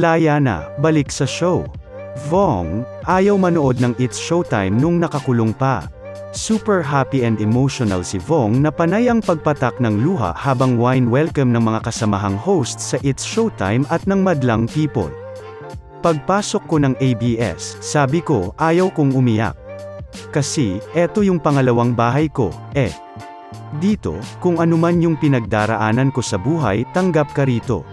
Laya na, balik sa show. Vong, ayaw manood ng It's Showtime nung nakakulong pa. Super happy and emotional si Vong na panay ang pagpatak ng luha habang wine welcome ng mga kasamahang hosts sa It's Showtime at ng madlang people. Pagpasok ko ng ABS, sabi ko, ayaw kong umiyak. Kasi, eto yung pangalawang bahay ko, eh. Dito, kung anuman yung pinagdaraanan ko sa buhay, tanggap ka rito.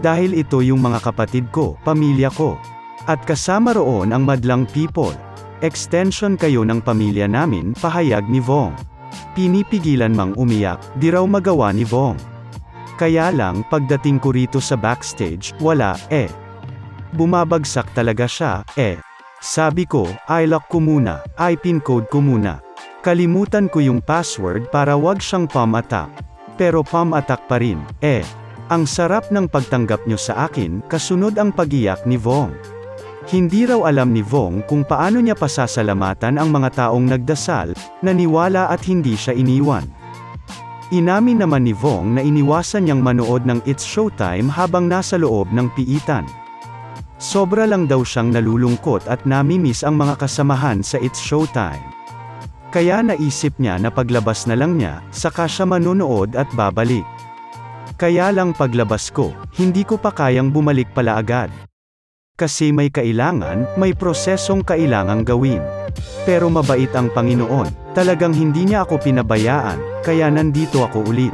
Dahil ito yung mga kapatid ko, pamilya ko. At kasama roon ang madlang people. Extension kayo ng pamilya namin, pahayag ni Vong. Pinipigilan mang umiyak, di raw magawa ni Vong. Kaya lang, pagdating ko rito sa backstage, wala, eh. Bumabagsak talaga siya, eh. Sabi ko, ilock ko muna, i-pin code ko muna. Kalimutan ko yung password para wag siyang palm attack. Pero palm attack pa rin, eh. Ang sarap ng pagtanggap nyo sa akin, kasunod ang pagiyak ni Vong. Hindi raw alam ni Vong kung paano niya pasasalamatan ang mga taong nagdasal, naniwala at hindi siya iniwan. Inamin naman ni Vong na iniwasan niyang manood ng It's Showtime habang nasa loob ng piitan. Sobra lang daw siyang nalulungkot at namimiss ang mga kasamahan sa It's Showtime. Kaya naisip niya na paglabas na lang niya, saka siya manonood at babalik. Kaya lang paglabas ko, hindi ko pa kayang bumalik pala agad. Kasi may kailangan, may prosesong kailangang gawin. Pero mabait ang Panginoon, talagang hindi niya ako pinabayaan, kaya nandito ako ulit.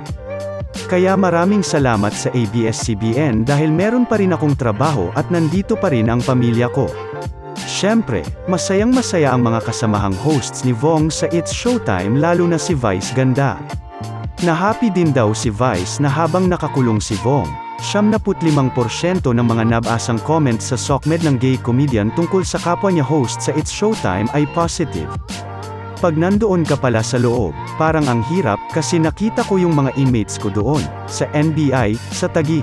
Kaya maraming salamat sa ABS-CBN dahil meron pa rin akong trabaho at nandito pa rin ang pamilya ko. Siyempre, masayang masaya ang mga kasamahang hosts ni Vong sa It's Showtime lalo na si Vice Ganda. Na-happy din daw si Vice na habang nakakulong si Vong, 75% ng mga nabasang comments sa SOCMED ng gay comedian tungkol sa kapwa niya host sa It's Showtime ay positive. Pag nandoon ka pala sa loob, parang ang hirap kasi nakita ko yung mga inmates ko doon, sa NBI, sa Tagig.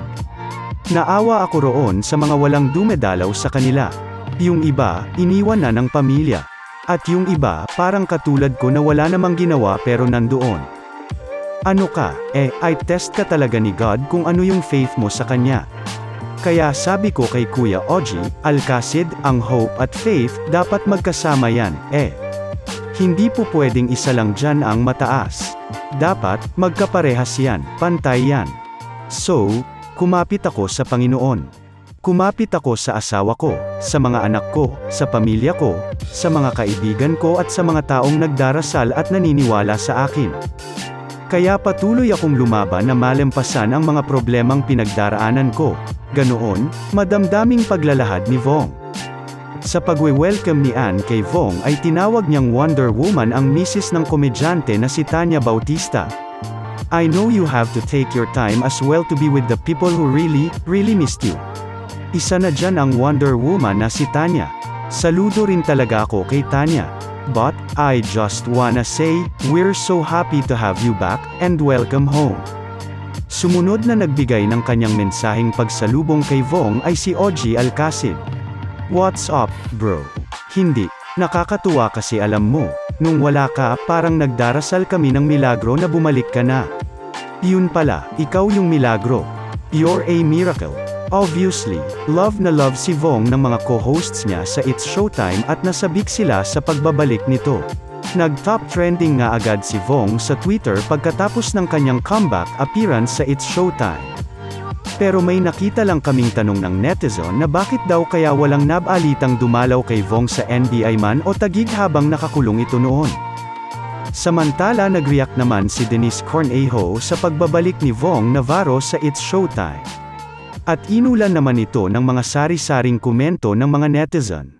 Naawa ako roon sa mga walang dumedalaw sa kanila. Yung iba, iniwan na ng pamilya. At yung iba, parang katulad ko na wala namang ginawa pero nandoon. Ano ka, eh, I test ka talaga ni God kung ano yung faith mo sa Kanya. Kaya sabi ko kay Kuya Oji, Alcacid, ang hope at faith, dapat magkasama yan, eh. Hindi po pwedeng isa lang dyan ang mataas. Dapat, magkaparehas yan, pantay yan. So, kumapit ako sa Panginoon. Kumapit ako sa asawa ko, sa mga anak ko, sa pamilya ko, sa mga kaibigan ko at sa mga taong nagdarasal at naniniwala sa akin. Kaya patuloy akong lumaban na malampasan ang mga problemang pinagdaraanan ko. Ganoon, madamdaming paglalahad ni Vong. Sa pagwe-welcome ni Anne kay Vong ay tinawag niyang Wonder Woman ang misis ng komedyante na si Tanya Bautista. I know you have to take your time as well to be with the people who really, really missed you. Isa na dyan ang Wonder Woman na si Tanya. Saludo rin talaga ako kay Tanya. But, I just wanna say, we're so happy to have you back, and welcome home. Sumunod na nagbigay ng kanyang mensaheng pagsalubong kay Vong ay si Oji Alcacid. What's up, bro? Hindi. Nakakatuwa kasi alam mo, nung wala ka, parang nagdarasal kami ng milagro na bumalik ka na. Yun pala, ikaw yung milagro. You're a miracle. Obviously, love na love si Vong ng mga co-hosts niya sa It's Showtime at nasabik sila sa pagbabalik nito. Nag-top trending nga agad si Vong sa Twitter pagkatapos ng kanyang comeback appearance sa It's Showtime. Pero may nakita lang kaming tanong ng netizen na bakit daw kaya walang nabalitang dumalaw kay Vong sa NBI man o tagig habang nakakulong ito noon. Samantala nag-react naman si Denise Cornejo sa pagbabalik ni Vong Navarro sa It's Showtime. At inulan naman ito ng mga sari-saring komento ng mga netizen.